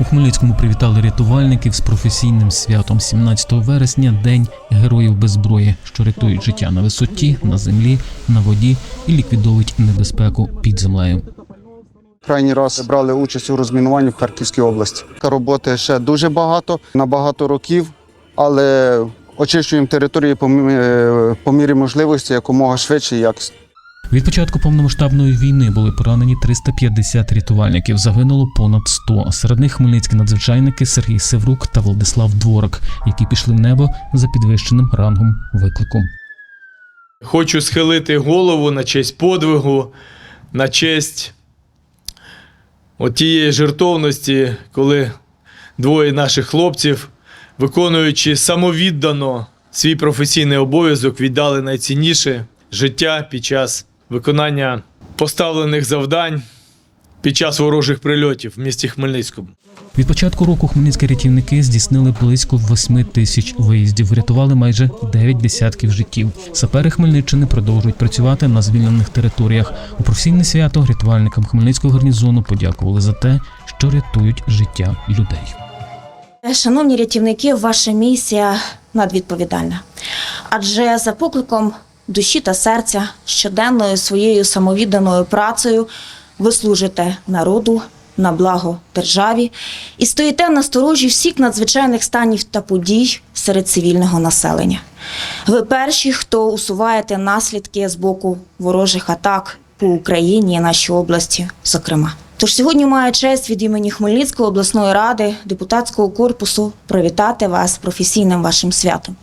У Хмельницькому привітали рятувальників з професійним святом 17 вересня День героїв без зброї, що рятують життя на висоті, на землі, на воді і ліквідовують небезпеку під землею. Крайній раз брали участь у розмінуванні в Харківській області. Роботи ще дуже багато, на багато років, але очищуємо території е, по мірі можливості якомога швидше і якісно. Від початку повномасштабної війни були поранені 350 рятувальників. Загинуло понад 100. Серед них хмельницькі надзвичайники Сергій Севрук та Владислав Дворок, які пішли в небо за підвищеним рангом виклику. Хочу схилити голову на честь подвигу, на честь отієї жертовності, коли двоє наших хлопців, виконуючи самовіддано свій професійний обов'язок, віддали найцінніше життя під час виконання поставлених завдань під час ворожих прильотів в місті Хмельницькому. Від початку року хмельницькі рятівники здійснили близько 8 тисяч виїздів, врятували майже 9 десятків життів. Сапери Хмельниччини продовжують працювати на звільнених територіях. У професійне свято рятувальникам Хмельницького гарнізону подякували за те, що рятують життя людей. Шановні рятівники, ваша місія надвідповідальна. Адже за покликом душі та серця щоденною своєю самовідданою працею ви служите народу на благо державі і стоїте на сторожі всіх надзвичайних станів та подій серед цивільного населення. Ви перші, хто усуваєте наслідки з боку ворожих атак по Україні і нашій області, зокрема. Тож сьогодні маю честь від імені Хмельницької обласної ради, депутатського корпусу привітати вас професійним вашим святом.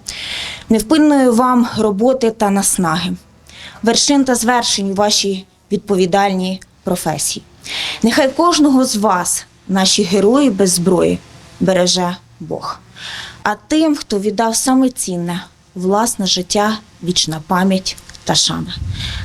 Невпинної вам роботи та наснаги, вершин та звершень у вашій відповідальній професії. Нехай кожного з вас, наші герої без зброї, береже Бог. А тим, хто віддав саме цінне власне життя, вічна пам'ять та шана.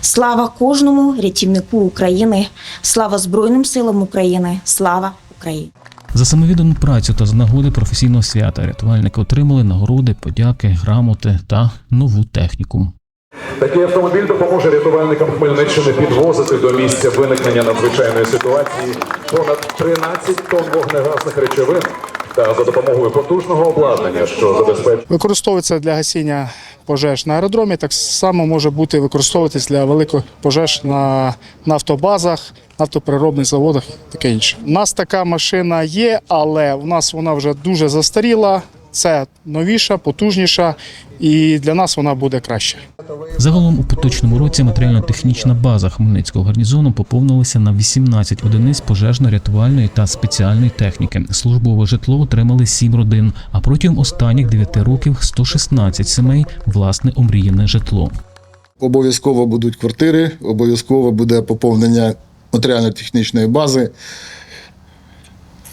Слава кожному рятівнику України, слава Збройним силам України, слава Україні! За самовіддану працю та з нагоди професійного свята рятувальники отримали нагороди, подяки, грамоти та нову техніку. Такий автомобіль допоможе рятувальникам Хмельниччини підвозити до місця виникнення надзвичайної ситуації понад 13 тонн вогнегасних речовин та за допомогою потужного обладнання, що забезпечує Використовується для гасіння пожеж на аеродромі, так само може бути використовуватись для великих пожеж на нафтобазах, нафтопереробних заводах таке інше. У нас така машина є, але у нас вона вже дуже застаріла. Це новіша, потужніша, і для нас вона буде краще. Загалом у поточному році матеріально-технічна база Хмельницького гарнізону поповнилася на 18 одиниць пожежно-рятувальної та спеціальної техніки. Службове житло отримали 7 родин, а протягом останніх 9 років 116 сімей власне омріяне житло. Обов'язково будуть квартири, обов'язково буде поповнення матеріально-технічної бази,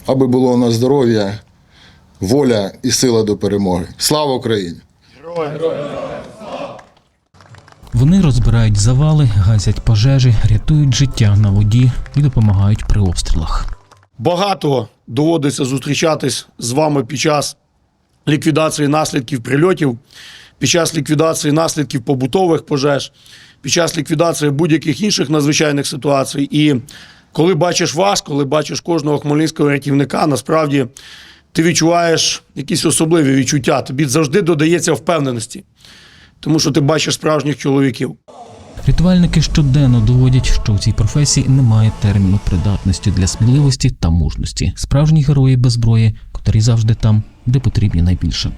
аби було у нас здоров'я, воля і сила до перемоги. Слава Україні! Вони розбирають завали, гасять пожежі, рятують життя на воді і допомагають при обстрілах. багато доводиться зустрічатись з вами під час ліквідації наслідків прильотів, під час ліквідації наслідків побутових пожеж, під час ліквідації будь-яких інших надзвичайних ситуацій. І коли бачиш вас, коли бачиш кожного хмельницького рятівника, насправді ти відчуваєш якісь особливі відчуття. Тобі завжди додається впевненості, тому що ти бачиш справжніх чоловіків. Рятувальники щоденно доводять, що у цій професії немає терміну придатності для сміливості та мужності. Справжні герої без зброї, котрі завжди там, де потрібні найбільше.